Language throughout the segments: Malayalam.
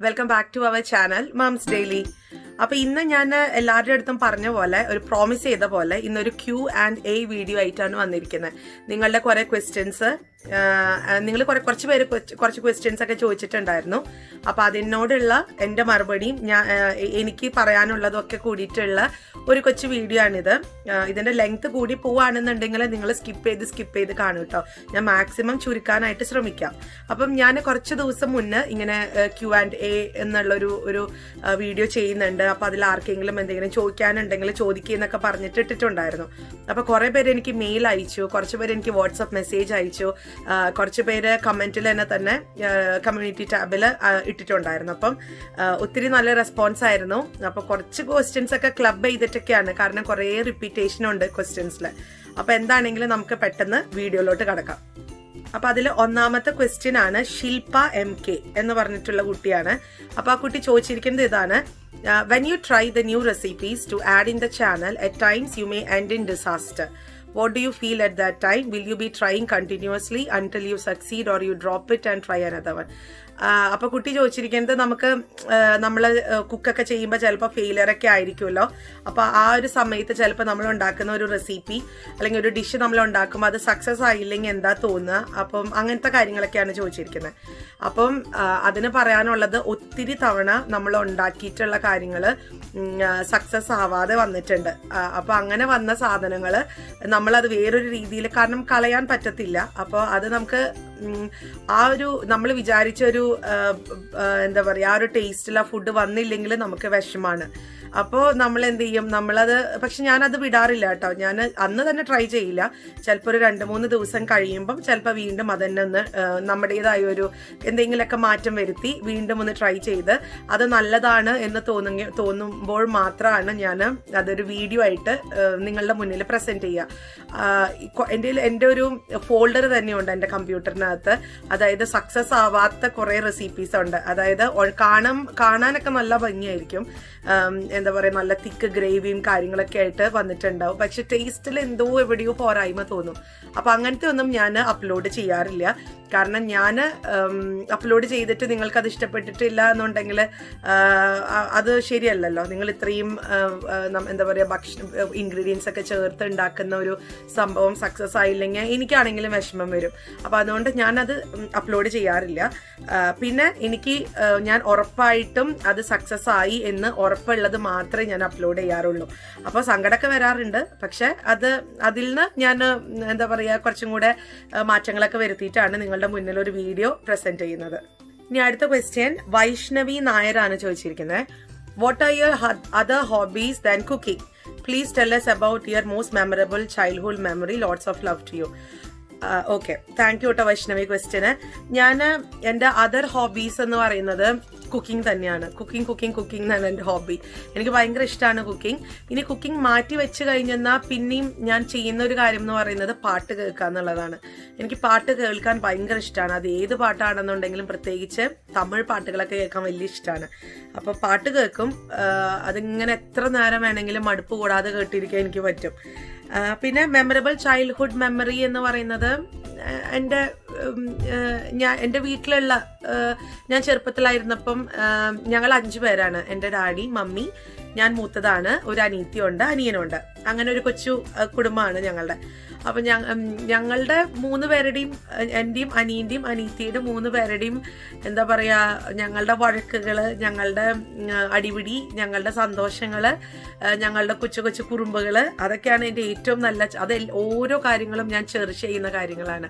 Welcome back to our channel mom's daily അപ്പൊ ഇന്ന് ഞാൻ എല്ലാവരുടെ അടുത്തും പറഞ്ഞ പോലെ ഒരു പ്രോമിസ് ചെയ്ത പോലെ ഇന്നൊരു ക്യൂ ആൻഡ് എ വീഡിയോ ആയിട്ടാണ് വന്നിരിക്കുന്നത്. നിങ്ങളുടെ കുറെ ക്വസ്റ്റ്യൻസ് നിങ്ങൾ കുറെ കുറച്ച് പേര് കുറച്ച് ക്വസ്റ്റ്യൻസ് ഒക്കെ ചോദിച്ചിട്ടുണ്ടായിരുന്നു. അപ്പൊ അതിനോടുള്ള എന്റെ മറുപടിയും ഞാൻ എനിക്ക് പറയാനുള്ളതൊക്കെ കൂടിയിട്ടുള്ള ഒരു കൊച്ചു വീഡിയോ ആണിത്. ഇതിന്റെ ലെങ്ത് കൂടി പോവാണെന്നുണ്ടെങ്കിൽ നിങ്ങൾ സ്കിപ്പ് ചെയ്ത് സ്കിപ്പ് ചെയ്ത് കാണും കേട്ടോ ഞാൻ മാക്സിമം ചുരുക്കാനായിട്ട് ശ്രമിക്കാം. അപ്പം ഞാൻ കുറച്ച് ദിവസം മുന്നേ ഇങ്ങനെ ക്യു ആൻഡ് എ എന്നുള്ളൊരു ഒരു വീഡിയോ ചെയ്യുന്നുണ്ട്. അപ്പൊ അതിൽ ആർക്കെങ്കിലും എന്തെങ്കിലും ചോദിക്കാനുണ്ടെങ്കിൽ ചോദിക്കുന്നൊക്കെ പറഞ്ഞിട്ട് ഇട്ടിട്ടുണ്ടായിരുന്നു. അപ്പൊ കുറേ പേര് എനിക്ക് മെയിൽ അയച്ചു. കുറച്ച് പേര് എനിക്ക് വാട്സപ്പ് മെസ്സേജ് അയച്ചു. കുറച്ച് പേര് കമന്റിൽ തന്നെ തന്നെ കമ്മ്യൂണിറ്റി ടാബിൽ ഇട്ടിട്ടുണ്ടായിരുന്നു. അപ്പം ഒത്തിരി നല്ല റെസ്പോൺസ് ആയിരുന്നു. അപ്പോൾ കുറച്ച് ക്വസ്റ്റ്യൻസ് ഒക്കെ ക്ലബ് ചെയ്തിട്ടൊക്കെയാണ്. കാരണം കുറേ റിപ്പീറ്റേഷൻ ഉണ്ട് ക്വസ്റ്റ്യൻസിൽ അപ്പോൾ എന്താണെങ്കിലും നമുക്ക് പെട്ടെന്ന് വീഡിയോയിലോട്ട് കിടക്കാം. അപ്പൊ അതിൽ ഒന്നാമത്തെ ക്വസ്റ്റ്യൻ ആണ് ശില്പ എം കെ എന്ന് പറഞ്ഞിട്ടുള്ള കുട്ടിയാണ്. അപ്പൊ ആ കുട്ടി ചോദിച്ചിരിക്കുന്നത് ഇതാണ്. When you try the new recipes to add in the channel at times you may end in disaster what do you feel at that time will you be trying continuously until you succeed or you drop it and try another one അപ്പൊ കുട്ടി ചോദിച്ചിരിക്കുന്നത് നമുക്ക് നമ്മൾ കുക്കൊക്കെ ചെയ്യുമ്പോൾ ചിലപ്പോൾ ഫെയിലിയറൊക്കെ ആയിരിക്കുമല്ലോ. അപ്പൊ ആ ഒരു സമയത്ത് ചിലപ്പോൾ നമ്മൾ ഉണ്ടാക്കുന്ന ഒരു റെസിപ്പി അല്ലെങ്കിൽ ഒരു ഡിഷ് നമ്മൾ ഉണ്ടാക്കുമ്പോൾ അത് സക്സസ് ആയില്ലെങ്കിൽ എന്താ തോന്നുക? അപ്പം അങ്ങനത്തെ കാര്യങ്ങളൊക്കെയാണ് ചോദിച്ചിരിക്കുന്നത്. അപ്പം അതിന് പറയാനുള്ളത് ഒത്തിരി തവണ നമ്മൾ ഉണ്ടാക്കിയിട്ടുള്ള കാര്യങ്ങൾ സക്സസ് ആവാതെ വന്നിട്ടുണ്ട്. ആ, അപ്പൊ അങ്ങനെ വന്ന സാധനങ്ങൾ നമ്മളത് വേറൊരു രീതിയിൽ കാരണം കളയാൻ പറ്റത്തില്ല. അപ്പോൾ അത് നമുക്ക് ആ ഒരു നമ്മൾ വിചാരിച്ച ഒരു എന്താ പറയുക ആ ഒരു ടേസ്റ്റിൽ ആ ഫുഡ് വന്നില്ലെങ്കിൽ നമുക്ക് വിഷമാണ്. അപ്പോൾ നമ്മൾ എന്ത് ചെയ്യും നമ്മളത് പക്ഷെ ഞാനത് വിടാറില്ല കേട്ടോ. ഞാൻ അന്ന് തന്നെ ട്രൈ ചെയ്യില്ല. ചിലപ്പോൾ ഒരു രണ്ട് മൂന്ന് ദിവസം കഴിയുമ്പം ചിലപ്പോൾ വീണ്ടും അതന്നെ തന്നെ ഒന്ന് നമ്മുടേതായ ഒരു എന്തെങ്കിലുമൊക്കെ മാറ്റം വരുത്തി വീണ്ടും ഒന്ന് ട്രൈ ചെയ്ത് അത് നല്ലതാണ് എന്ന് തോന്നുക തോന്നുമ്പോൾ മാത്രമാണ് ഞാൻ അതൊരു വീഡിയോ ആയിട്ട് നിങ്ങളുടെ മുന്നിൽ പ്രസന്റ് ചെയ്യുക എന്റെ എന്റെ ഒരു ഫോൾഡർ തന്നെയുണ്ട് എന്റെ കമ്പ്യൂട്ടറിനകത്ത് അതായത് സക്സസ് ആവാത്ത കുറേ റെസിപ്പീസ് ഉണ്ട്. അതായത് കാണാൻ കാണാനൊക്കെ നല്ല ഭംഗിയായിരിക്കും. എന്താ പറയുക നല്ല തിക്ക് ഗ്രേവിയും കാര്യങ്ങളൊക്കെ ആയിട്ട് വന്നിട്ടുണ്ടാവും. പക്ഷെ ടേസ്റ്റിൽ എന്തോ എവിടെയോ പോരായ്മ തോന്നും. അപ്പൊ അങ്ങനത്തെ ഒന്നും ഞാൻ അപ്ലോഡ് ചെയ്യാറില്ല. കാരണം ഞാൻ അപ്ലോഡ് ചെയ്തിട്ട് നിങ്ങൾക്ക് അത് ഇഷ്ടപ്പെട്ടിട്ടില്ല എന്നുണ്ടെങ്കിൽ അത് ശരിയല്ലല്ലോ. നിങ്ങൾ ഇത്രയും എന്താ പറയുക ഭക്ഷണം ഇൻഗ്രീഡിയൻസ് ഒക്കെ ചേർത്ത് ഉണ്ടാക്കുന്ന ഒരു സംഭവം സക്സസ് ആയില്ലെങ്കിൽ എനിക്കാണെങ്കിലും വിഷമം വരും. അപ്പൊ അതുകൊണ്ട് ഞാനത് അപ്ലോഡ് ചെയ്യാറില്ല. പിന്നെ എനിക്ക് ഞാൻ ഉറപ്പായിട്ടും അത് സക്സസ് ആയി എന്ന് ഉറപ്പുള്ളത് മാത്രമേ ഞാൻ അപ്ലോഡ് ചെയ്യാറുള്ളൂ. അപ്പോൾ സങ്കടമൊക്കെ വരാറുണ്ട്. പക്ഷെ അത് അതിൽ നിന്ന് ഞാൻ എന്താ പറയുക കുറച്ചും കൂടെ മാറ്റങ്ങളൊക്കെ വരുത്തിയിട്ടാണ് നിങ്ങളുടെ മുന്നിൽ ഒരു വീഡിയോ പ്രസന്റ് ചെയ്യുന്നത്. ഇനി അടുത്ത ക്വസ്റ്റ്യൻ വൈഷ്ണവി നായരാണ് ചോദിച്ചിരിക്കുന്നത് what are your other hobbies than cooking please tell us about your most memorable childhood memory lots of love to you okay thank you കേട്ടോ വൈഷ്ണവി ക്വസ്റ്റ്യന് ഞാൻ എന്റെ അതർ ഹോബീസ് എന്ന് പറയുന്നത് കുക്കിംഗ് തന്നെയാണ്. കുക്കിംഗ് കുക്കിംഗ് കുക്കിംഗ് എന്നാണ് എന്റെ ഹോബി എനിക്ക് ഭയങ്കര ഇഷ്ടമാണ് കുക്കിംഗ് ഇനി കുക്കിംഗ് മാറ്റി വെച്ച് കഴിഞ്ഞെന്നാൽ പിന്നെയും ഞാൻ ചെയ്യുന്ന ഒരു കാര്യം എന്ന് പറയുന്നത് പാട്ട് കേൾക്കുക എന്നുള്ളതാണ്. എനിക്ക് പാട്ട് കേൾക്കാൻ ഭയങ്കര ഇഷ്ടമാണ് അത് ഏത് പാട്ടാണെന്നുണ്ടെങ്കിലും പ്രത്യേകിച്ച് തമിഴ് പാട്ടുകളൊക്കെ കേൾക്കാൻ വലിയ ഇഷ്ടമാണ് അപ്പോൾ പാട്ട് കേൾക്കും. അതിങ്ങനെ എത്ര നേരം വേണമെങ്കിലും മടുപ്പ് കൂടാതെ കേട്ടിരിക്കാൻ എനിക്ക് പറ്റും. പിന്നെ മെമ്മറബിൾ ചൈൽഡ്ഹുഡ് മെമ്മറി എന്ന് പറയുന്നത് എന്റെ ഞാൻ എന്റെ വീട്ടിലുള്ള ഞാൻ ചെറുപ്പത്തിലായിരുന്നപ്പം ഞങ്ങൾ അഞ്ചു പേരാണ് എന്റെ ഡാഡി മമ്മി ഞാൻ മൂത്തതാണ് ഒരു അനീത്തിയുണ്ട് അനിയനുണ്ട്. അങ്ങനെ ഒരു കൊച്ചു കുടുംബമാണ് ഞങ്ങളുടെ. അപ്പൊ ഞങ്ങളുടെ മൂന്ന് പേരുടെയും എന്റെയും അനിയന്റെയും അനീത്തിയുടെ മൂന്ന് പേരുടെയും എന്താ പറയാ ഞങ്ങളുടെ വഴക്കുകൾ ഞങ്ങളുടെ അടിപിടി ഞങ്ങളുടെ സന്തോഷങ്ങൾ ഞങ്ങളുടെ കൊച്ചു കൊച്ചു കുറുമ്പുകൾ അതൊക്കെയാണ് എന്റെ ഏറ്റവും നല്ല അത് ഓരോ കാര്യങ്ങളും ഞാൻ ചെറിഷ് ചെയ്യുന്ന കാര്യങ്ങളാണ്.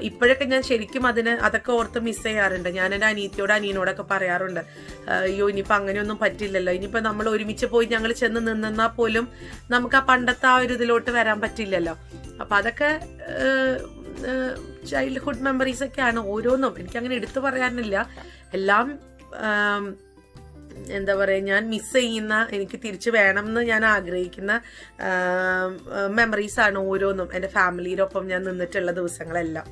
ഇപ്പോഴൊക്കെ ഞാൻ ശരിക്കും അതിന് അതൊക്കെ ഓർത്ത് മിസ് ചെയ്യാറുണ്ട്. ഞാൻ എന്റെ അനിയത്തിയോട് അനിയനോടൊക്കെ പറയാറുണ്ട്. അയ്യോ ഇനിയിപ്പോൾ അങ്ങനെയൊന്നും പറ്റില്ലല്ലോ. ഇനിയിപ്പോൾ നമ്മൾ ഒരുമിച്ച് പോയി ഞങ്ങൾ ചെന്ന് നിന്നാൽ പോലും നമുക്ക് ആ പണ്ടത്തെ ആ ഒരു ഇതിലോട്ട് വരാൻ പറ്റില്ലല്ലോ. അപ്പം അതൊക്കെ ചൈൽഡ്ഹുഡ് മെമ്മറീസ് ഒക്കെയാണ് ഓരോന്നും. എനിക്കങ്ങനെ എടുത്തു പറയാനില്ല. എല്ലാം എന്താ പറയുക ഞാൻ മിസ് ചെയ്യുന്ന എനിക്ക് തിരിച്ചു വേണം എന്ന് ഞാൻ ആഗ്രഹിക്കുന്ന മെമ്മറീസ് ആണ് ഓരോന്നും. എന്റെ ഫാമിലിയുടെ ഒപ്പം ഞാൻ നിന്നിട്ടുള്ള ദിവസങ്ങളെല്ലാം.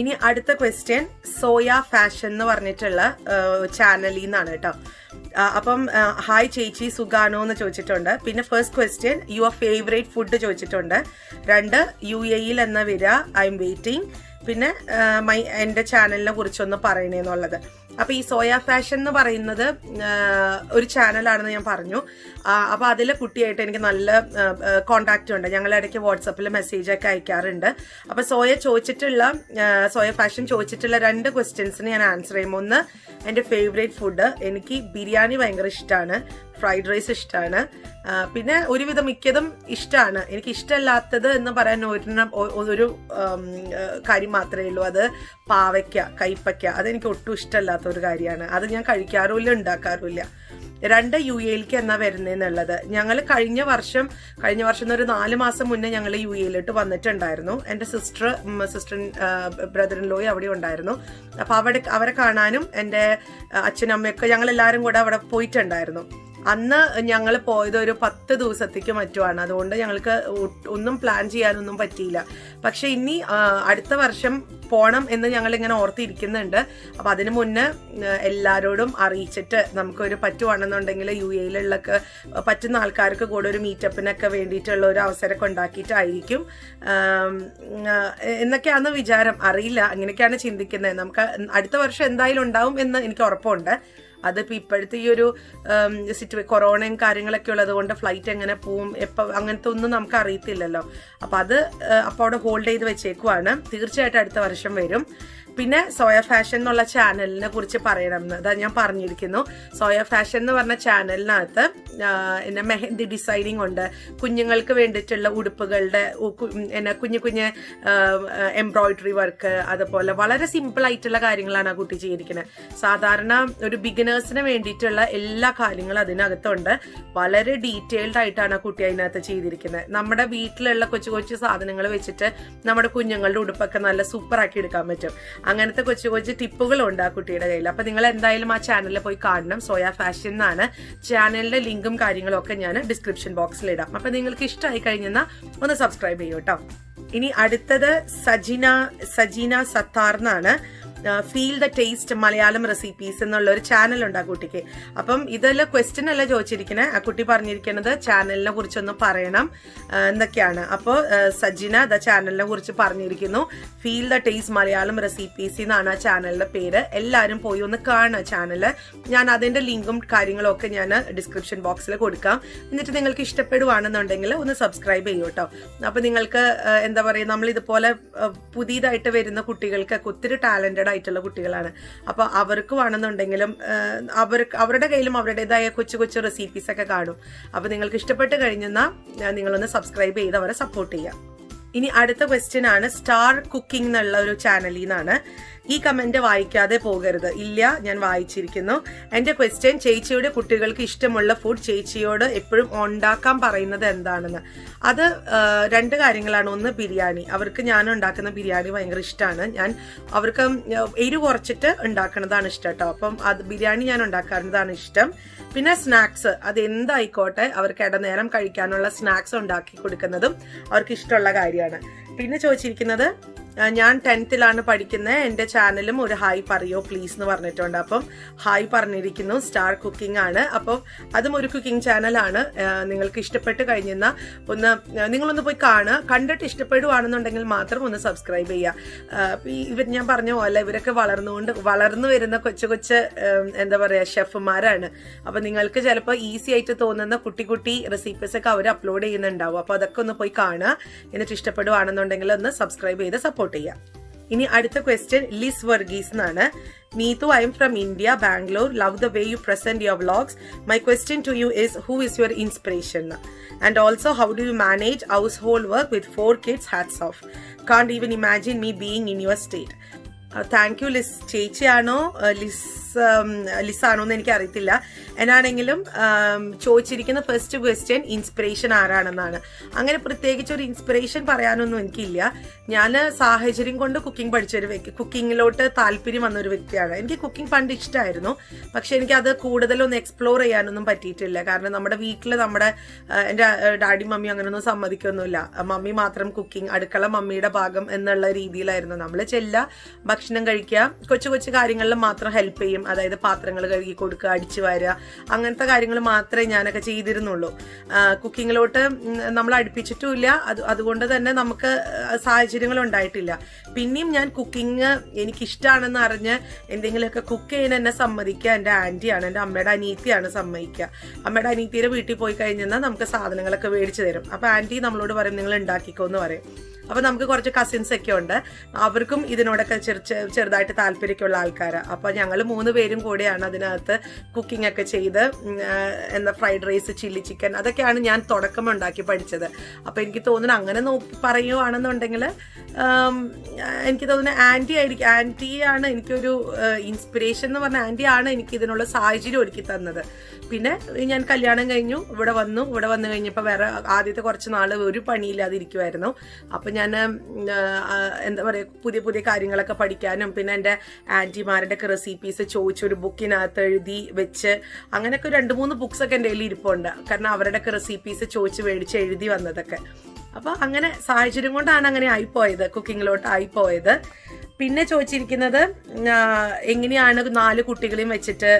ഇനി അടുത്ത ക്വസ്റ്റ്യൻ സോയ ഫാഷൻ എന്ന് പറഞ്ഞിട്ടുള്ള ചാനലിൽ നിന്നാണ് കേട്ടോ. അപ്പം ഹായ് ചേച്ചി സുഖാണോ എന്ന് ചോദിച്ചിട്ടുണ്ട്. പിന്നെ first question your favourite food ചോദിച്ചിട്ടുണ്ട്. രണ്ട് യു എയിൽ എന്ന വിര ഐ എം വെയിറ്റിംഗ് പിന്നെ മൈ എന്റെ ചാനലിനെ കുറിച്ചൊന്ന് പറയണേന്നുള്ളത്. അപ്പോൾ ഈ സോയ ഫാഷൻ എന്ന് പറയുന്നത് ഒരു ചാനലാണെന്ന് ഞാൻ പറഞ്ഞു. അപ്പോൾ അപ്പൊ അതിലെ കുട്ടിയായിട്ട് എനിക്ക് നല്ല കോണ്ടാക്റ്റ് ഉണ്ട്. ഞങ്ങൾ ഇടയ്ക്ക് വാട്സപ്പിൽ മെസ്സേജൊക്കെ അയക്കാറുണ്ട്. അപ്പോൾ സോയ ചോദിച്ചിട്ടുള്ള സോയ ഫാഷൻ ചോദിച്ചിട്ടുള്ള രണ്ട് ക്വസ്റ്റ്യൻസിന് ഞാൻ ആൻസർ ചെയ്യും ഒന്ന് എന്റെ ഫേവറേറ്റ് ഫുഡ് എനിക്ക് ബിരിയാണി ഭയങ്കര ഇഷ്ടമാണ് ഫ്രൈഡ് റൈസ് ഇഷ്ടമാണ് പിന്നെ ഒരുവിധം മിക്കതും ഇഷ്ടമാണ് എനിക്ക് ഇഷ്ടമല്ലാത്തത് എന്ന് പറയാൻ ഒരെണ്ണം ഒരു കാര്യം മാത്രമേ ഉള്ളൂ. അത് പാവയ്ക്ക കൈപ്പയ്ക്ക. അതെനിക്ക് ഒട്ടും ഇഷ്ടമല്ലാത്ത ഒരു കാര്യമാണ്. അത് ഞാൻ കഴിക്കാറുമില്ല ഉണ്ടാക്കാറുമില്ല. രണ്ട് യു എയിലേക്ക് എന്നാ വരുന്നതെന്നുള്ളത് ഞങ്ങൾ കഴിഞ്ഞ വർഷം കഴിഞ്ഞ വർഷം ഒരു നാല് മാസം മുന്നേ ഞങ്ങൾ യു എയിലോട്ട് വന്നിട്ടുണ്ടായിരുന്നു. എന്റെ സിസ്റ്റർ സിസ്റ്റർ ബ്രദർ ലോയി അവിടെ ഉണ്ടായിരുന്നു. അപ്പോൾ അവിടെ അവരെ കാണാനും എന്റെ അച്ഛനമ്മയൊക്കെ ഞങ്ങൾ എല്ലാവരും കൂടെ അവിടെ പോയിട്ടുണ്ടായിരുന്നു. അന്ന് ഞങ്ങൾ പോയത് ഒരു പത്ത് ദിവസത്തേക്ക് മറ്റുമാണ് അതുകൊണ്ട് ഞങ്ങൾക്ക് ഒന്നും പ്ലാൻ ചെയ്യാനൊന്നും പറ്റിയില്ല. പക്ഷെ ഇനി അടുത്ത വർഷം പോണം എന്ന് ഞങ്ങൾ ഇങ്ങനെ ഓർത്തിരിക്കുന്നുണ്ട്. അപ്പൊ അതിനു മുന്നേ എല്ലാവരോടും അറിയിച്ചിട്ട് നമുക്കൊരു പറ്റുവാണെന്നുണ്ടെങ്കിൽ യു എയിലുള്ളൊക്കെ പറ്റുന്ന ആൾക്കാർക്ക് കൂടെ ഒരു മീറ്റപ്പിനൊക്കെ വേണ്ടിയിട്ടുള്ള ഒരു അവസരമൊക്കെ ഉണ്ടാക്കിയിട്ടായിരിക്കും. എന്നൊക്കെയാണ് വിചാരം. അറിയില്ല. അങ്ങനെയൊക്കെയാണ് ചിന്തിക്കുന്നത് നമുക്ക് അടുത്ത വർഷം എന്തായാലും ഉണ്ടാവും എന്ന് എനിക്ക് ഉറപ്പുണ്ട്. അതിപ്പോൾ ഇപ്പോഴത്തെ ഈ ഒരു സിറ്റുവേ കൊറോണയും കാര്യങ്ങളൊക്കെ ഉള്ളത് കൊണ്ട് ഫ്ലൈറ്റ് എങ്ങനെ പോവും എപ്പോൾ അങ്ങനത്തെ ഒന്നും നമുക്ക് അറിയത്തില്ലല്ലോ. അപ്പോൾ അത് അപ്പോൾ അവിടെ ഹോൾഡ് ചെയ്ത് വെച്ചേക്കുവാണ്. തീർച്ചയായിട്ടും അടുത്ത വർഷം വരും. പിന്നെ സോയ ഫാഷൻ എന്നുള്ള ചാനലിനെ കുറിച്ച് പറയണം എന്ന്. അതാ ഞാൻ പറഞ്ഞിരിക്കുന്നു. സോയ ഫാഷൻ എന്ന് പറഞ്ഞ ചാനലിനകത്ത് എന്നെ മെഹന്തി ഡിസൈനിങ് ഉണ്ട്. കുഞ്ഞുങ്ങൾക്ക് വേണ്ടിയിട്ടുള്ള ഉടുപ്പുകളുടെ എന്നെ കുഞ്ഞു കുഞ്ഞ് എംബ്രോയിഡറി വർക്ക് അതുപോലെ വളരെ സിമ്പിൾ ആയിട്ടുള്ള കാര്യങ്ങളാണ് ആ കുട്ടി ചെയ്തിരിക്കുന്നത് സാധാരണ ഒരു ബിഗിനേഴ്സിന് വേണ്ടിയിട്ടുള്ള എല്ലാ കാര്യങ്ങളും അതിനകത്തുണ്ട്. വളരെ ഡീറ്റെയിൽഡ് ആയിട്ടാണ് ആ കുട്ടി അതിനകത്ത് ചെയ്തിരിക്കുന്നത്. നമ്മുടെ വീട്ടിലുള്ള കൊച്ചു കൊച്ചു സാധനങ്ങൾ വെച്ചിട്ട് നമ്മുടെ കുഞ്ഞുങ്ങളുടെ ഉടുപ്പൊക്കെ നല്ല സൂപ്പറാക്കി എടുക്കാൻ പറ്റും. അങ്ങനത്തെ കൊച്ചു കൊച്ചു ടിപ്പുകളുണ്ട് ആ കുട്ടിയുടെ കയ്യിൽ. അപ്പൊ നിങ്ങൾ എന്തായാലും ആ ചാനലിൽ പോയി കാണണം. സോയ ഫാഷൻ എന്നാണ് ചാനലിന്റെ ലിങ്കും കാര്യങ്ങളും ഒക്കെ ഞാൻ ഡിസ്ക്രിപ്ഷൻ ബോക്സിൽ ഇടാം. അപ്പൊ നിങ്ങൾക്ക് ഇഷ്ടമായി കഴിഞ്ഞാൽ ഒന്ന് സബ്സ്ക്രൈബ് ചെയ്യൂ കേട്ടോ ഇനി അടുത്തത് സജിന സജീന സത്താർ എന്നാണ് feel the taste Malayalam recipes എന്നുള്ള ഒരു ചാനൽ ഉണ്ട് ആ കുട്ടിക്ക്. അപ്പം ഇതിൽ ക്വസ്റ്റ്യൻ അല്ല ചോദിച്ചിരിക്കുന്നത് ആ കുട്ടി പറഞ്ഞിരിക്കുന്നത് ചാനലിനെ കുറിച്ചൊന്ന് പറയണം. എന്തൊക്കെയാണ്? അപ്പോൾ സജിന ദ ചാനലിനെ കുറിച്ച് പറഞ്ഞിരിക്കുന്നു. Feel the taste Malayalam recipes എന്നാണ് ആ ചാനലിന്റെ പേര്. എല്ലാവരും പോയി ഒന്ന് കാണുക ചാനൽ ഞാൻ അതിന്റെ ലിങ്കും കാര്യങ്ങളും ഒക്കെ ഞാൻ ഡിസ്ക്രിപ്ഷൻ ബോക്സിൽ കൊടുക്കാം. എന്നിട്ട് നിങ്ങൾക്ക് ഇഷ്ടപ്പെടുവാണെന്നുണ്ടെങ്കിൽ ഒന്ന് സബ്സ്ക്രൈബ് ചെയ്യൂ കേട്ടോ അപ്പൊ നിങ്ങൾക്ക് എന്താ പറയുക നമ്മൾ ഇതുപോലെ പുതിയതായിട്ട് വരുന്ന കുട്ടികൾക്കൊക്കെ ഒത്തിരി ടാലന്റഡ് ആയിട്ടുള്ള കുട്ടികളാണ്. അപ്പൊ അവർക്ക് വേണമെന്നുണ്ടെങ്കിലും അവർക്ക് അവരുടെ കയ്യിലും അവരുടേതായ കൊച്ചു കൊച്ചു റെസിപ്പീസ് ഒക്കെ കാണും. അപ്പൊ നിങ്ങൾക്ക് ഇഷ്ടപ്പെട്ട് കഴിഞ്ഞെന്നാൽ നിങ്ങളൊന്ന് സബ്സ്ക്രൈബ് ചെയ്ത് അവരെ സപ്പോർട്ട് ചെയ്യാം. ഇനി അടുത്ത ക്വസ്റ്റ്യൻ ആണ് സ്റ്റാർ കുക്കിംഗ് എന്നുള്ള ഒരു ചാനലിൽ നിന്നാണ് ഈ കമന്റ് വായിക്കാതെ പോകരുത്. ഇല്ല ഞാൻ വായിച്ചിരിക്കുന്നു. എന്റെ ക്വസ്റ്റ്യൻ ചേച്ചിയുടെ കുട്ടികൾക്ക് ഇഷ്ടമുള്ള ഫുഡ് ചേച്ചിയോട് എപ്പോഴും ഉണ്ടാക്കാൻ പറയുന്നത് എന്താണെന്ന്. അത് രണ്ട് കാര്യങ്ങളാണ്. ഒന്ന് ബിരിയാണി. അവർക്ക് ഞാൻ ഉണ്ടാക്കുന്ന ബിരിയാണി ഭയങ്കര ഇഷ്ടമാണ് ഞാൻ അവർക്ക് എരിവ് കുറച്ചിട്ട് ഉണ്ടാക്കുന്നതാണ് ഇഷ്ടം കേട്ടോ അപ്പം അത് ബിരിയാണി ഞാൻ ഉണ്ടാക്കാറുള്ളതാണ് ഇഷ്ടം. പിന്നെ സ്നാക്സ് അത് എന്തായിക്കോട്ടെ അവർക്ക് ഇടനേരം കഴിക്കാനുള്ള സ്നാക്സ് ഉണ്ടാക്കി കൊടുക്കുന്നതും അവർക്ക് ഇഷ്ടമുള്ള കാര്യമാണ്. പിന്നെ ചോദിച്ചിരിക്കുന്നത് ഞാൻ ടെൻത്തിലാണ് പഠിക്കുന്നത് എന്റെ ചാനലും ഒരു ഹായ് പറയോ പ്ലീസ് എന്ന് പറഞ്ഞിട്ടുണ്ട്. അപ്പം ഹായ് പറഞ്ഞിരിക്കുന്നു സ്റ്റാർ കുക്കിംഗ് ആണ്. അപ്പം അതും ഒരു കുക്കിംഗ് ചാനലാണ് നിങ്ങൾക്ക് ഇഷ്ടപ്പെട്ട് കഴിഞ്ഞെന്ന ഒന്ന് നിങ്ങളൊന്ന് പോയി കാണുക. കണ്ടിട്ട് ഇഷ്ടപ്പെടുവാണെന്നുണ്ടെങ്കിൽ മാത്രം ഒന്ന് സബ്സ്ക്രൈബ് ചെയ്യുക. ഇവർ ഞാൻ പറഞ്ഞ പോലെ ഇവരൊക്കെ വളർന്നുകൊണ്ട് വളർന്നു വരുന്ന കൊച്ചു കൊച്ച് എന്താ പറയുക ഷെഫുമാരാണ് അപ്പം നിങ്ങൾക്ക് ചിലപ്പോൾ ഈസി ആയിട്ട് തോന്നുന്ന കുട്ടി കുട്ടി റെസിപ്പീസ് ഒക്കെ അവർ അപ്ലോഡ് ചെയ്യുന്നുണ്ടാവും. അപ്പോൾ അതൊക്കെ ഒന്ന് പോയി കാണുക. എന്നിട്ട് ഇഷ്ടപ്പെടുവാണെന്നുണ്ടെങ്കിൽ ഒന്ന് സബ്സ്ക്രൈബ് ചെയ്ത് സപ്പോർട്ട് ചെയ്യുക ഇനി അടുത്ത ക്വസ്റ്റ്യൻ ലിസ് വർഗീസ് എന്നാണ്. Neethu I am from India Bangalore love the way you present your vlogs my question to you is who is your inspiration and also how do you manage household work with four kids hats off can't even imagine me being in your state thank you Liz ചേച്ചിയാണോ uh, Liz ലിസാണോ എന്ന് എനിക്ക് അറിയത്തില്ല എന്നാണെങ്കിലും ചോദിച്ചിരിക്കുന്ന ഫസ്റ്റ് ക്വസ്റ്റ്യൻ ഇൻസ്പിറേഷൻ ആരാണെന്നാണ്. അങ്ങനെ പ്രത്യേകിച്ച് ഒരു ഇൻസ്പിറേഷൻ പറയാനൊന്നും എനിക്കില്ല. ഞാൻ സാഹചര്യം കൊണ്ട് കുക്കിംഗ് പഠിച്ച ഒരു വ്യക്തി കുക്കിങ്ങിലോട്ട് താല്പര്യം വന്ന ഒരു വ്യക്തിയാണ്. എനിക്ക് കുക്കിംഗ് പണ്ട് ഇഷ്ടമായിരുന്നു പക്ഷെ എനിക്ക് അത് കൂടുതലൊന്നും എക്സ്പ്ലോർ ചെയ്യാനൊന്നും പറ്റിയിട്ടില്ല. കാരണം നമ്മുടെ വീട്ടിൽ നമ്മുടെ എന്റെ ഡാഡി മമ്മി അങ്ങനെയൊന്നും സമ്മതിക്കൊന്നുമില്ല. മമ്മി മാത്രം കുക്കിംഗ് അടുക്കള മമ്മിയുടെ ഭാഗം എന്നുള്ള രീതിയിലായിരുന്നു. നമ്മൾ ചെല്ലുക ഭക്ഷണം കഴിക്കുക കൊച്ചു കൊച്ചു കാര്യങ്ങളിൽ മാത്രം ഹെൽപ്പ് ചെയ്യും. കാര്യം അതായത് പാത്രങ്ങൾ കഴുകി കൊടുക്കുക അടിച്ചു വാരുക. അങ്ങനത്തെ കാര്യങ്ങൾ മാത്രമേ ഞാനൊക്കെ ചെയ്തിരുന്നുള്ളൂ. കുക്കിങ്ങിലോട്ട് നമ്മൾ അടുപ്പിച്ചിട്ടുമില്ല. അത് അതുകൊണ്ട് തന്നെ നമുക്ക് സാഹചര്യങ്ങൾ ഉണ്ടായിട്ടില്ല. പിന്നെയും ഞാൻ കുക്കിംഗ് എനിക്കിഷ്ടമാണെന്ന് അറിഞ്ഞ് എന്തെങ്കിലുമൊക്കെ കുക്ക് ചെയ്യാൻ എന്നെ സമ്മതിക്കുക. എന്റെ ആന്റിയാണ് എന്റെ അമ്മയുടെ അനീത്തിയാണ് സമ്മതിക്കുക. അമ്മയുടെ അനീത്തിയുടെ വീട്ടിൽ പോയി കഴിഞ്ഞാൽ നമുക്ക് സാധനങ്ങളൊക്കെ മേടിച്ചു തരും. അപ്പോൾ ആന്റി നമ്മളോട് പറയും നിങ്ങൾ ഉണ്ടാക്കിക്കോ എന്ന് പറയും. അപ്പൊ നമുക്ക് കുറച്ച് കസിൻസ് ഒക്കെ ഉണ്ട്. അവർക്കും ഇതിനോടൊക്കെ ചെറു ചെറുതായിട്ട് താല്പര്യമൊക്കെയുള്ള ആൾക്കാരാണ് അപ്പോൾ ഞങ്ങൾ മൂന്ന് പേരും കൂടെയാണ് അതിനകത്ത് കുക്കിംഗ് ഒക്കെ ചെയ്ത് എന്താ ഫ്രൈഡ് റൈസ് ചില്ലി ചിക്കൻ അതൊക്കെയാണ് ഞാൻ തുടക്കം ഉണ്ടാക്കി പഠിച്ചത്. അപ്പോൾ എനിക്ക് തോന്നുന്നു അങ്ങനെ നോക്കി പറയുവാണെന്നുണ്ടെങ്കിൽ എനിക്ക് തോന്നുന്നു ആന്റി ആയിരിക്കും ആന്റിയാണ് എനിക്കൊരു ഇൻസ്പിറേഷൻ എന്ന് പറഞ്ഞ ആന്റി ആണ് എനിക്ക് ഇതിനുള്ള സാഹചര്യം ഒരുക്കി തന്നത്. പിന്നെ ഞാൻ കല്യാണം കഴിഞ്ഞു ഇവിടെ വന്നു. ഇവിടെ വന്നു കഴിഞ്ഞപ്പോൾ വേറെ ആദ്യത്തെ കുറച്ച് നാൾ ഒരു പണിയില്ലാതെ ഇരിക്കുമായിരുന്നു അപ്പം ഞാൻ എന്താ പറയുക പുതിയ പുതിയ കാര്യങ്ങളൊക്കെ പഠിക്കാനും പിന്നെ എന്റെ ആന്റിമാരുടെ ഒക്കെ റെസിപ്പീസ് ചോദിച്ച് ഒരു ബുക്കിനകത്ത് എഴുതി വെച്ച് അങ്ങനെയൊക്കെ രണ്ട് മൂന്ന് ബുക്സ് ഒക്കെ എന്റെ കയ്യിൽ ഇരിപ്പുണ്ട്. കാരണം അവരുടെ ഒക്കെ റെസിപ്പീസ് ചോദിച്ച് മേടിച്ച് എഴുതി വന്നതൊക്കെ. അപ്പോൾ അങ്ങനെ സാഹചര്യം കൊണ്ടാണ് അങ്ങനെ ആയിപ്പോയത് കുക്കിങ്ങിലോട്ട് ആയിപ്പോയത് പിന്നെ ചോദിച്ചിരിക്കുന്നത് എങ്ങനെയാണ് നാല് കുട്ടികളെയും വെച്ചിട്ട്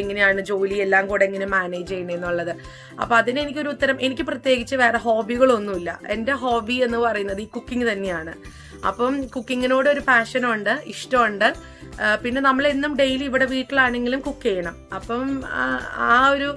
എങ്ങനെയാണ് ജോലി എല്ലാം കൂടെ എങ്ങനെ മാനേജ് ചെയ്യണമെന്നുള്ളത് അപ്പോൾ അതിന് എനിക്കൊരു ഉത്തരം എനിക്ക് പ്രത്യേകിച്ച് വേറെ ഹോബികളൊന്നുമില്ല എന്റെ ഹോബി എന്ന് പറയുന്നത് ഈ കുക്കിംഗ് തന്നെയാണ്. അപ്പം കുക്കിങ്ങിനോട് ഒരു പാഷനുണ്ട് ഇഷ്ടമുണ്ട്. പിന്നെ നമ്മൾ എന്നും ഡെയിലി ഇവിടെ വീട്ടിലാണെങ്കിലും കുക്ക് ചെയ്യണം. അപ്പം ആ, ഒരു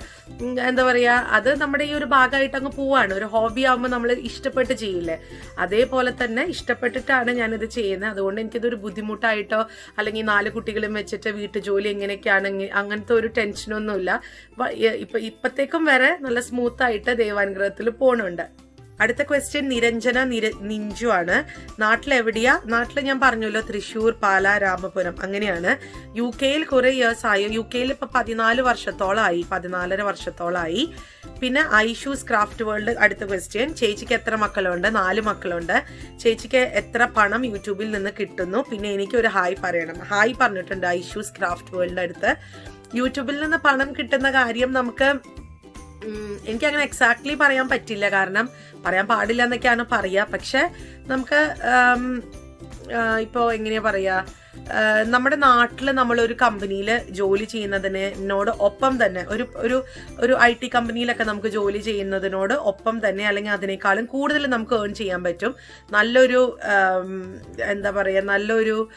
എന്താ പറയുക അത് നമ്മുടെ ഈ ഒരു ഭാഗമായിട്ട് അങ്ങ് പോവാണ്. ഒരു ഹോബി ആകുമ്പോൾ നമ്മൾ ഇഷ്ടപ്പെട്ട് ചെയ്യില്ലേ? അതേപോലെ തന്നെ ഇഷ്ടപ്പെട്ടിട്ടാണ് ഞാനിത് ചെയ്യുന്നത്. അതുകൊണ്ട് എനിക്കിതൊരു ബുദ്ധിമുട്ടായിട്ടോ അല്ലെങ്കിൽ നാല് കുട്ടികളും വെച്ചിട്ട് വീട്ടു ജോലി എങ്ങനെയൊക്കെയാണെങ്കിൽ അങ്ങനത്തെ ഒരു ടെൻഷനൊന്നുമില്ല. ഇപ്പം ഇപ്പൊ ഇപ്പത്തേക്കും വരെ നല്ല സ്മൂത്തായിട്ട് ദൈവാനുഗ്രഹത്തിൽ പോണുണ്ട്. അടുത്ത ക്വസ്റ്റ്യൻ നിരഞ്ജന നിര നിഞ്ചു ആണ്. നാട്ടിലെവിടെയാ നാട്ടിൽ ഞാൻ പറഞ്ഞല്ലോ തൃശൂർ പാല രാമപുരം. അങ്ങനെയാണ്. യു കെയിൽ കുറെ ഇയേഴ്സ് ആയി. യു കെയിൽ ഇപ്പൊ പതിനാല് വർഷത്തോളമായി പതിനാലര വർഷത്തോളമായി പിന്നെ ഐഷൂസ് ക്രാഫ്റ്റ് വേൾഡ് അടുത്ത ക്വസ്റ്റ്യൻ ചേച്ചിക്ക് എത്ര മക്കളുണ്ട്? നാല് മക്കളുണ്ട്. ചേച്ചിക്ക് എത്ര പണം യൂട്യൂബിൽ നിന്ന് കിട്ടുന്നു? പിന്നെ എനിക്ക് ഒരു ഹായ് പറയണം. ഹായ് പറഞ്ഞിട്ടുണ്ട് ഐഷൂസ് ക്രാഫ്റ്റ് വേൾഡ് അടുത്ത്. യൂട്യൂബിൽ നിന്ന് പണം കിട്ടുന്ന കാര്യം നമുക്ക് എനിക്കങ്ങനെ എക്സാക്ട്ലി പറയാൻ പറ്റില്ല. കാരണം പറയാൻ പാടില്ല എന്നൊക്കെയാണ് പറയുക പക്ഷെ നമുക്ക് ഇപ്പോൾ ഇപ്പോ എങ്ങനെയാ പറയാ? ആ, നമ്മുടെ നാട്ടിൽ നമ്മളൊരു കമ്പനിയിൽ ജോലി ചെയ്യുന്നതിനോട് ഒപ്പം തന്നെ ഒരു ഒരു ഒരു ഐ ടി കമ്പനിയിലൊക്കെ നമുക്ക് ജോലി ചെയ്യുന്നതിനോട് ഒപ്പം തന്നെ അല്ലെങ്കിൽ അതിനേക്കാളും കൂടുതൽ നമുക്ക് ഏൺ ചെയ്യാൻ പറ്റും. നല്ലൊരു എന്താ പറയുക നല്ലൊരു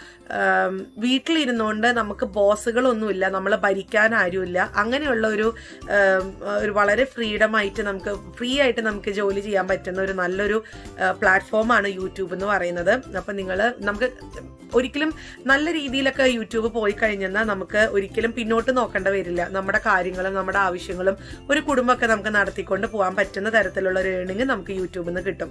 വീട്ടിലിരുന്നുകൊണ്ട് നമുക്ക് ബോസുകളൊന്നുമില്ല നമ്മളെ ഭരിക്കാൻ ആരുമില്ല. അങ്ങനെയുള്ള ഒരു ഒരു വളരെ ഫ്രീഡം ആയിട്ട് നമുക്ക് ഫ്രീ ആയിട്ട് നമുക്ക് ജോലി ചെയ്യാൻ പറ്റുന്ന ഒരു നല്ലൊരു പ്ലാറ്റ്ഫോമാണ് യൂട്യൂബ് എന്ന് പറയുന്നത്. അപ്പം നിങ്ങൾ നമുക്ക് ഒരിക്കലും നല്ല രീതിയിലൊക്കെ യൂട്യൂബ് പോയി കഴിഞ്ഞാൽ നമുക്ക് ഒരിക്കലും പിന്നോട്ട് നോക്കേണ്ട വരില്ല. നമ്മുടെ കാര്യങ്ങളും നമ്മുടെ ആവശ്യങ്ങളും ഒരു കുടുംബമൊക്കെ നമുക്ക് നടത്തിക്കൊണ്ട് പോകാൻ പറ്റുന്ന തരത്തിലുള്ള ഒരു ഏണിംഗ് നമുക്ക് യൂട്യൂബിൽ നിന്ന് കിട്ടും.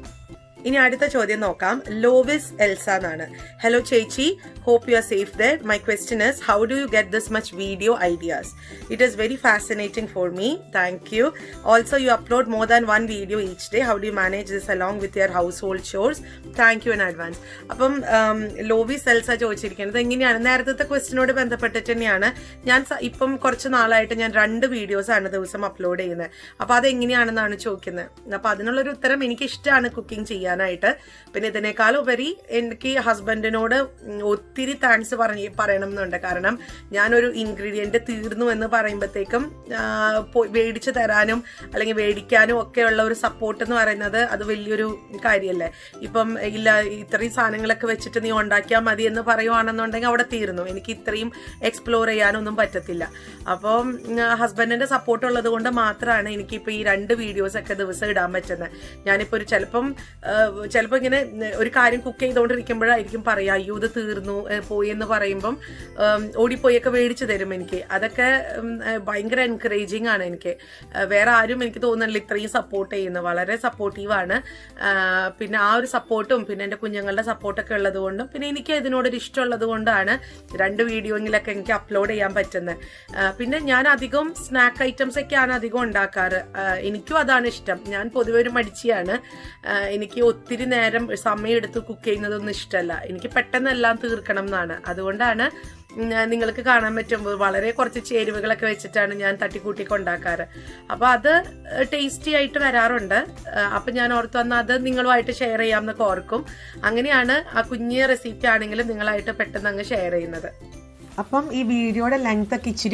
ഇനി അടുത്ത ചോദ്യം നോക്കാം. ലോവിസ് എൽസ എന്നാണ് ഹലോ ചേച്ചി. Hope you are safe there my question is how do you get this much video ideas it is very fascinating for me thank you also you upload more than one video each day how do you manage this along with your household chores thank you in advance അപ്പം ലോവിസ് എൽസ ചോദിച്ചിരിക്കുന്നത് എങ്ങനെയാണ് നേരത്തെ ക്വസ്റ്റിനോട് ബന്ധപ്പെട്ടിട്ട് തന്നെയാണ്. ഞാൻ ഇപ്പം കുറച്ച് നാളായിട്ട് ഞാൻ രണ്ട് വീഡിയോസാണ് ദിവസം അപ്ലോഡ് ചെയ്യുന്നത്. അപ്പോൾ അത് എങ്ങനെയാണെന്നാണ് ചോദിക്കുന്നത്. അപ്പോൾ അതിനുള്ളൊരു ഉത്തരം എനിക്ക് ഇഷ്ടമാണ് കുക്കിംഗ് ചെയ്യാനായിട്ട് പിന്നെ ഇതിനേക്കാൾ ഉപരി എനിക്ക് ഹസ്ബൻഡിനോട് ഒത്തിരി താങ്ക്സ് പറഞ്ഞ് പറയണം എന്നുണ്ട് കാരണം ഞാനൊരു ഇൻഗ്രീഡിയന്റ് തീർന്നു എന്ന് പറയുമ്പോഴത്തേക്കും മേടിച്ചു തരാനും അല്ലെങ്കിൽ മേടിക്കാനും ഒക്കെയുള്ള ഒരു സപ്പോർട്ട് എന്ന് പറയുന്നത് അത് വലിയൊരു കാര്യമല്ലേ ഇപ്പം ഇല്ല ഇത്രയും സാധനങ്ങളൊക്കെ വെച്ചിട്ട് നീ ഉണ്ടാക്കിയാൽ മതി എന്ന് പറയുവാണെന്നുണ്ടെങ്കിൽ അവിടെ തീർന്നു. എനിക്ക് ഇത്രയും എക്സ്പ്ലോർ ചെയ്യാനൊന്നും പറ്റത്തില്ല. അപ്പോൾ ഹസ്ബൻഡിന്റെ സപ്പോർട്ട് ഉള്ളത് കൊണ്ട് മാത്രമാണ് എനിക്കിപ്പോൾ ഈ രണ്ട് വീഡിയോസ് ഒക്കെ ദിവസം ഇടാൻ പറ്റുന്നത്. ഞാനിപ്പോൾ ഒരു ചിലപ്പം ചിലപ്പോൾ ഇങ്ങനെ ഒരു കാര്യം കുക്ക് ചെയ്തുകൊണ്ടിരിക്കുമ്പോഴായിരിക്കും പറയാ അയ്യോ ഇത് തീർന്നു പോയി എന്ന് പറയുമ്പം ഓടിപ്പോയൊക്കെ മേടിച്ചു തരും എനിക്ക്. അതൊക്കെ ഭയങ്കര എൻകറേജിങ് ആണ് എനിക്ക്. വേറെ ആരും എനിക്ക് തോന്നുന്നില്ല ഇത്രയും സപ്പോർട്ട് ചെയ്യുന്നു വളരെ സപ്പോർട്ടീവാണ് പിന്നെ ആ ഒരു സപ്പോർട്ടും പിന്നെ എന്റെ കുഞ്ഞുങ്ങളുടെ സപ്പോർട്ടൊക്കെ ഉള്ളത് കൊണ്ടും പിന്നെ എനിക്ക് ഇതിനോടൊരു ഇഷ്ടമുള്ളത് കൊണ്ടാണ് രണ്ട് വീഡിയോയിലൊക്കെ എനിക്ക് അപ്ലോഡ് ചെയ്യാൻ പറ്റുന്നത് പിന്നെ ഞാൻ അധികം സ്നാക്ക് ഐറ്റംസ് ഒക്കെയാണ് അധികം ഉണ്ടാക്കാറ്. എനിക്കും അതാണ് ഇഷ്ടം. ഞാൻ പൊതുവെ ഒരു മടിച്ചിയാണ്. എനിക്ക് ഒത്തിരി നേരം സമയം എടുത്ത് കുക്ക് ചെയ്യുന്നതൊന്നും ഇഷ്ടമല്ല എനിക്ക് പെട്ടെന്ന് എല്ലാം തീർക്കണം എന്നാണ്. അതുകൊണ്ടാണ് നിങ്ങൾക്ക് കാണാൻ പറ്റുമ്പോൾ വളരെ കുറച്ച് ചേരുവകളൊക്കെ വെച്ചിട്ടാണ് ഞാൻ തട്ടിക്കൂട്ടിയൊക്കെ ഉണ്ടാക്കാറ്. അപ്പൊ അത് ടേസ്റ്റി ആയിട്ട് വരാറുണ്ട്. അപ്പം ഞാൻ ഓർത്തു വന്നാൽ അത് നിങ്ങളുമായിട്ട് ഷെയർ ചെയ്യാമെന്നൊക്കെ ഓർക്കും. അങ്ങനെയാണ് ആ കുഞ്ഞ് റെസിപ്പി ആണെങ്കിലും നിങ്ങളായിട്ട് പെട്ടെന്ന് അങ്ങ് ഷെയർ ചെയ്യുന്നത്. അപ്പം ഈ വീഡിയോയുടെ ലെങ്ത് ഒക്കെ ഇച്ചിരി